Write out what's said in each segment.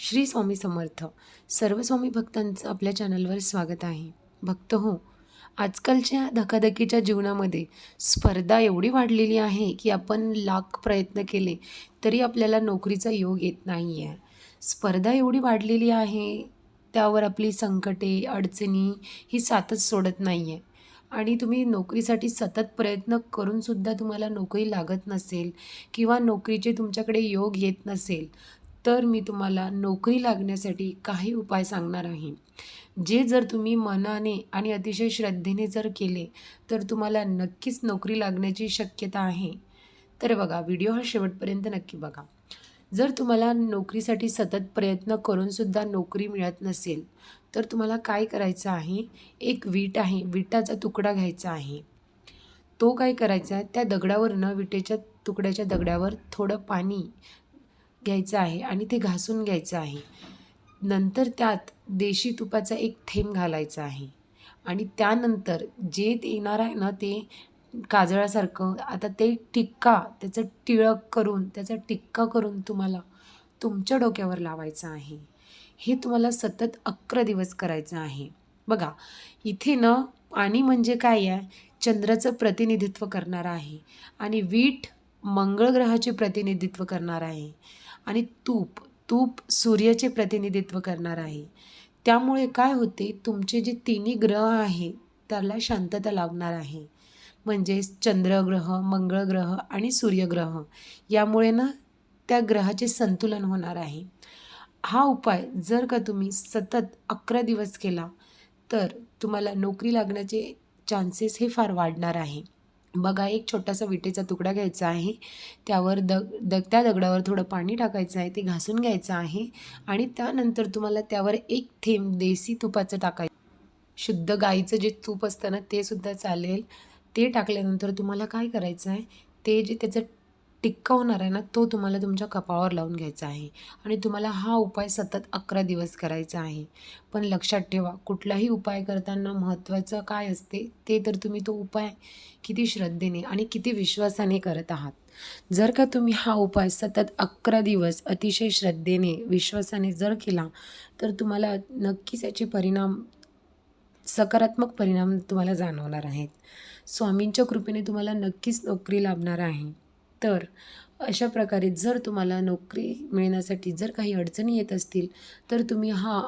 श्री स्वामी समर्थ. सर्व स्वामी भक्तांचं आपल्या चॅनलवर स्वागत आहे. भक्त हो आजकालच्या धकाधकीच्या जीवनामध्ये स्पर्धा एवढी वाढलेली आहे की आपण लाख प्रयत्न केले तरी आपल्याला नोकरीचा योग येत नाही आहे स्पर्धा एवढी वाढलेली आहे त्यावर आपली संकटे अडचणी ही सातच सोडत नाही आहे आणि तुम्ही नोकरीसाठी सतत प्रयत्न करूनसुद्धा तुम्हाला नोकरी लागत नसेल किंवा नोकरीचे तुमच्याकडे योग येत नसेल तर मी तुम्हाला नोकरी लागण्यासाठी काही उपाय सांगणार आहे. जे जर तुम्ही मनाने आणि अतिशय श्रद्धेने जर केले तर तुम्हाला नक्कीच नोकरी लागण्याची शक्यता आहे. तर बघा व्हिडिओ हा शेवटपर्यंत नक्की बघा. जर तुम्हाला नोकरीसाठी सतत प्रयत्न करूनसुद्धा नोकरी मिळत नसेल तर तुम्हाला काय करायचं आहे? एक वीट आहे विटाचा तुकडा घ्यायचा आहे. तो काय करायचा आहे? त्या दगडावरनं विटेच्या तुकड्याच्या दगडावर थोडं पाणी घ्यायचं आहे आणि ते घासून घ्यायचं आहे. नंतर त्यात देशी तुपाचा एक थेंब घालायचा आहे. आणि त्यानंतर जे ते येणार आहे ना ते काजळासारखं आता ते टिक्का त्याचं टिळक करून त्याचा टिक्का करून तुम्हाला तुमच्या डोक्यावर लावायचं आहे. हे तुम्हाला सतत अकरा दिवस करायचं आहे. बघा इथे ना पाणी म्हणजे काय आहे? चंद्राचं प्रतिनिधित्व करणार आहे. आणि वीट मंगळ ग्रहाचे प्रतिनिधित्व करणार आहे. आणि तूप तूप सूर्याचे प्रतिनिधित्व करणार आहे. त्यामुळे काय होते तुमचे जे तिन्ही ग्रह आहे त्याला शांतता लाभणार आहे. म्हणजेच चंद्रग्रह मंगळ ग्रह आणि सूर्यग्रह. यामुळे ना त्या ग्रहाचे संतुलन होणार आहे. हा उपाय जर का तुम्ही सतत अकरा दिवस केला तर तुम्हाला नोकरी लागण्याचे चान्सेस हे फार वाढणार आहे. बघा एक छोटासा विटेचा तुकडा घ्यायचा आहे. त्यावर दग दग त्या दगडावर थोडं पाणी टाकायचं आहे ते घासून घ्यायचं आहे आणि त्यानंतर तुम्हाला त्यावर एक थेंब देसी तुपाचं टाकायचं शुद्ध गाईचं जे तूप असतं ना ते सुद्धा चालेल. ते टाकल्यानंतर तुम्हाला काय करायचं आहे ते जे त्याचं टिक्का होणार आहे ना तो तुम्हाला तुमच्या कपाळावर लावून घ्यायचा आहे. आणि तुम्हाला हा उपाय सतत अकरा दिवस करायचा आहे. पण लक्षात ठेवा कुठलाही उपाय करताना महत्त्वाचं काय असते ते तर तुम्ही तो उपाय किती श्रद्धेने आणि किती विश्वासाने करत आहात. जर का तुम्ही हा उपाय सतत अकरा दिवस अतिशय श्रद्धेने विश्वासाने जर केला तर तुम्हाला नक्कीच याचे परिणाम सकारात्मक परिणाम तुम्हाला जाणवणार आहेत. स्वामींच्या कृपेने तुम्हाला नक्कीच नोकरी लाभणार आहे. तर अशा प्रकारे जर तुम्हाला नोकरी मिळण्यासाठी जर काही अडचणी येत असतील तर तुम्ही हा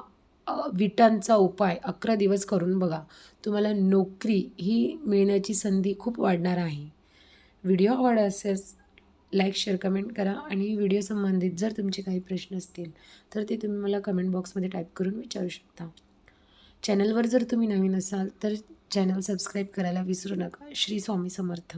विटांचा उपाय अकरा दिवस करून बघा. तुम्हाला नोकरी ही मिळण्याची संधी खूप वाढणार आहे. व्हिडिओ आवडला असेस लाईक शेअर कमेंट करा आणि व्हिडिओ संबंधित जर तुमचे काही प्रश्न असतील तर ते तुम्ही मला कमेंट बॉक्समध्ये टाईप करून विचारू शकता. चॅनलवर जर तुम्ही नवीन असाल तर चॅनल सबस्क्राईब करायला विसरू नका. श्री स्वामी समर्थ.